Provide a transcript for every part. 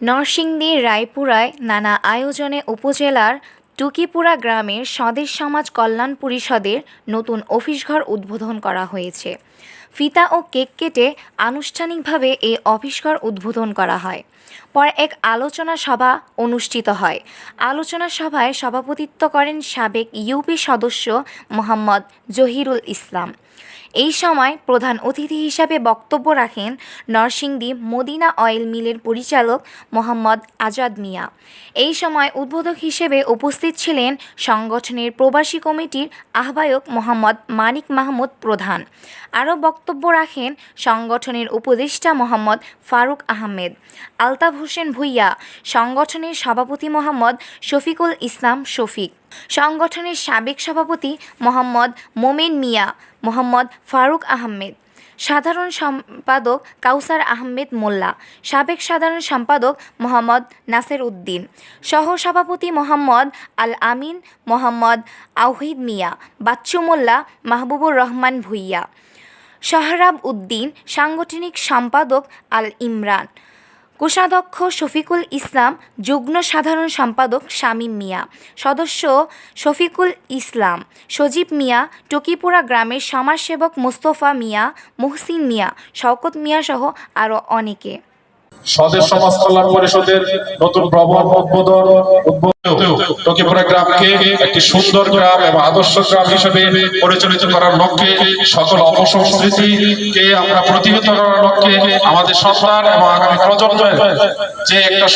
নরসিংদীর রায়পুরায় নানা আয়োজনে উপজেলার টুকিপুরা গ্রামের স্বদেশ সমাজ কল্যাণ পরিষদের নতুন অফিসঘর উদ্বোধন করা হয়েছে। ফিতা ও কেক কেটে আনুষ্ঠানিকভাবে এই অফিসঘর উদ্বোধন করা হয়। পরে এক আলোচনা সভা অনুষ্ঠিত হয়। আলোচনা সভায় সভাপতিত্ব করেন সাবেক ইউপি সদস্য মোহাম্মদ জহিরুল ইসলাম। এই সময় প্রধান অতিথি হিসাবে বক্তব্য রাখেন নরসিংদী মদিনা অয়েল মিলের পরিচালক মোহাম্মদ আজাদ মিয়া। এই সময় উদ্বোধক হিসেবে উপস্থিত ছিলেন সংগঠনের প্রবাসী কমিটির আহ্বায়ক মোহাম্মদ মানিক মাহমুদ প্রধান। আরও বক্তব্য রাখেন সংগঠনের উপদেষ্টা মোহাম্মদ ফারুক আহমেদ। আলতাফ হোসেন ভুইয়া, সংগঠনের সভাপতি মোহাম্মদ শফিকুল ইসলাম শফিক। সংগঠনের সাবেক সভাপতি মোহাম্মদ মোমেন মিয়া, মোহাম্মদ ফারুক আহমেদ, সাধারণ সম্পাদক কাউসার আহমেদ মোল্লা, সাবেক সাধারণ সম্পাদক মোহাম্মদ নাসের উদ্দিন সহ সভাপতি মোহাম্মদ আল আমিন মোহাম্মদ আওহিদ মিয়া, বাচ্চু মোল্লা মাহবুবুর রহমান ভুইয়া, শাহরাব উদ্দিন, সাংগঠনিক সম্পাদক আল ইমরান কোষাধ্যক্ষ শফিকুল ইসলাম, যুগ্ম সাধারণ সম্পাদক শামীম মিয়া, সদস্য শফিকুল ইসলাম, সজীব মিয়া, টকিপুরা গ্রামের সমাজসেবক মোস্তফা মিয়া, মুহসিন মিয়া, শওকত মিয়া সহ আরও অনেকে। স্বদেশ সমাজ কল্যাণ পরিষদের নতুন ভবন উদ্বোধন টকিপুরা গ্রামকে একটি সুন্দর গ্রাম এবং আদর্শ গ্রাম হিসেবে পরিচালিত করার লক্ষ্যে সকল অপসংস্কৃতিকে আমরা প্রতিহত করার লক্ষ্যে আমাদের সন্তান এবং আগামী প্রজন্মের যে একটা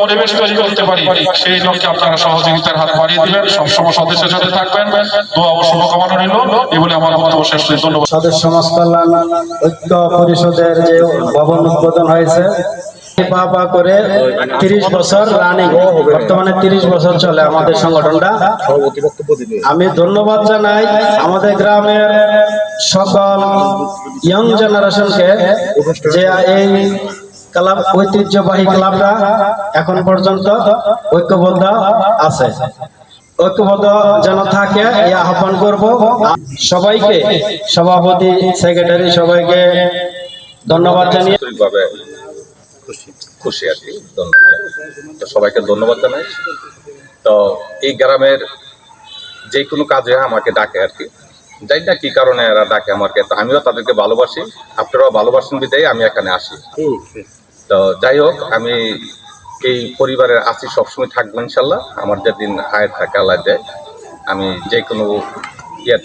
পরিবেশ তৈরি করতে পারি, সেই লক্ষ্যে আপনারা সহযোগিতার হাত বাড়িয়ে দিবেন। সবসময় সদস্যের সাথে থাকবেন। দোয়া ও শুভকামনা রইল। বলে আমার বক্তব্য শেষ করছি। ধন্যবাদ। স্বদেশ সমাজ কল্যাণ ঐক্য পরিষদের যে ভবন উদ্বোধন হয়েছে পা পা করে তিরিশ বছর রানিং বর্তমানে তিরিশ বছর চলে আমাদের সংগঠনটা। আমি ধন্যবাদ জানাই আমাদের গ্রামের সকল ইয়ং জেনারেশনকে যে এই ক্লাব ঐতিহ্যবাহী ক্লাবটা এখন পর্যন্ত ঐক্যবদ্ধ আছে। ঐক্যবদ্ধ যেন থাকে এই আহ্বান করব। সবাইকে সভাপতি সেক্রেটারি সবাইকে ধন্যবাদ জানিয়ে খুশি। খুশি আর কি ধন্যবাদ। তো সবাইকে ধন্যবাদ জানাই। তো এই গ্রামের যে কোনো কাজে আমাকে ডাকে আর কি। যাই না কি কারণে এরা ডাকে আমাকে তো আমিও তাদেরকে ভালোবাসি। আপনারাও ভালোবাসেন বিদায় আমি এখানে আসি। তো যাই হোক আমি এই পরিবারের আছি সবসময় থাকব ইনশাল্লাহ। আমার যেদিন হায়ার থাকে আল্লাহ দেয়। আমি যে কোনো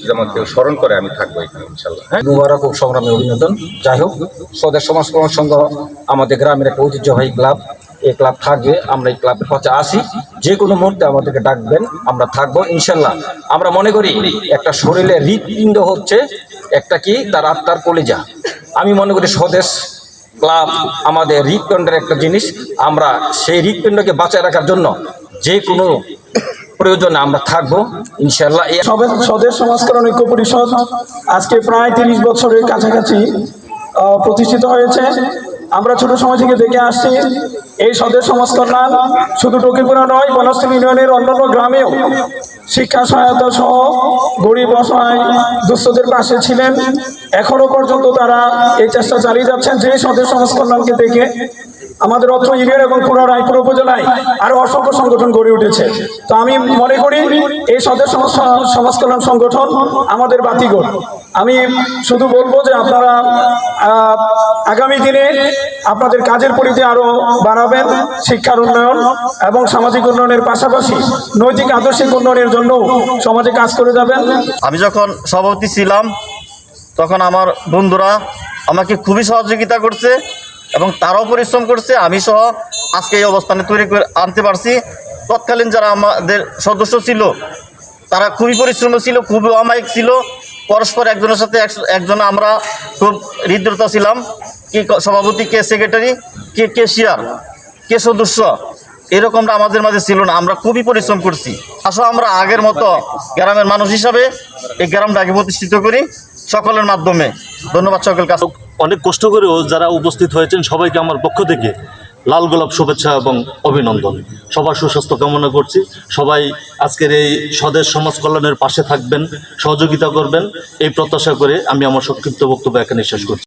যেমন কেউ স্মরণ করে আমি থাকব এখানে ইনশাল্লাহ হ্যাঁ? মুবারক ও সংগ্রামী অভিনন্দন। যাই হোক, স্বদেশ সমাজ কল্যাণ সংঘ, আমাদের গ্রামের একটা ঐতিহ্যবাহী ক্লাব, এই ক্লাব থাকবে, আমরা এই ক্লাবের কাছে আসি যে কোনো মুহূর্তে আমাদেরকে ডাকবেন, আমরা থাকব ইনশাল্লাহ আমরা মনে করি, একটা শরীরে হৃৎপিণ্ড হচ্ছে একটা কি, তার আত্মার কলিজা। আমি মনে করি স্বদেশ ক্লাব আমাদের হৃৎপিণ্ডের একটা জিনিস। আমরা সেই হৃৎপিণ্ডকে বাঁচায় রাখার জন্য যে কোনো প্রয়োজনে, আমরা থাকব ইনশাল্লাহ স্বদেশ সমাজকরণ ঐক্য পরিষদ আজকে প্রায় তিরিশ বছরের কাছাকাছি প্রতিষ্ঠিত হয়েছে। আমরা ছোট সময় থেকে দেখে আসছি, এই স্বদেশ সংস্করণ শুধু টকিপুরা নয় বনস্থল ইউনিয়নের অন্যান্য গ্রামেও শিক্ষা সহায়তা সহ গরিব অসহায় দুস্থদের পাশে ছিলেন। এখনও পর্যন্ত তারা এই চেষ্টা চালিয়ে যাচ্ছেন। যে স্বদেশ সংস্করণকে দেখে আমাদের অর্থ ইউনিয়ন এবং পুরো রায়পুর উপজেলায় আরও অসংখ্য সংগঠন গড়ে উঠেছে। তো আমি মনে করি এই স্বদেশ সমাজ- কল্যাণ সংগঠন আমাদের বাতিগড়। আমি শুধু বলব যে আপনারা আগামী দিনে আপনাদের কাজের পরিধি আরও বাড়াবেন, শিক্ষার উন্নয়ন এবং সামাজিক উন্নয়নের পাশাপাশি নৈতিক আদর্শিক উন্নয়নের জন্য সমাজে কাজ করে যাবেন। আমি যখন সভাপতি ছিলাম, তখন আমার বন্ধুরা আমাকে খুবই সহযোগিতা করছে। এবং তারাও পরিশ্রম করছে আমি সহ আজকে এই অবস্থানে তৈরি করে আনতে পারছি। তৎকালীন যারা আমাদের সদস্য ছিল, তারা খুবই পরিশ্রম ছিল, খুবই অমায়িক ছিল। পরস্পর একজনের সাথে এক- একজন আমরা খুব হৃদ্রতা ছিলাম। কে সভাপতি, কে সেক্রেটারি কে কেশিয়ার কে সদস্য, এরকমটা আমাদের মাঝে ছিল না। আমরা খুবই পরিশ্রম করছি। আসলে আমরা আগের মতো গ্রামের মানুষ হিসাবে এই গ্রামটাকে প্রতিষ্ঠিত করি। সকলের মাধ্যমে। ধন্যবাদ সকল কাছে অনেক কষ্ট করেও যারা উপস্থিত হয়েছেন, সবাইকে আমার পক্ষ থেকে লাল গোলাপ শুভেচ্ছা এবং অভিনন্দন। সবার সুস্বাস্থ্য কামনা করছি। সবাই আজকের এই স্বদেশ সমাজ কল্যাণের পাশে থাকবেন, সহযোগিতা করবেন। এই প্রত্যাশা করে আমি আমার সংক্ষিপ্ত বক্তব্য এখানে শেষ করছি।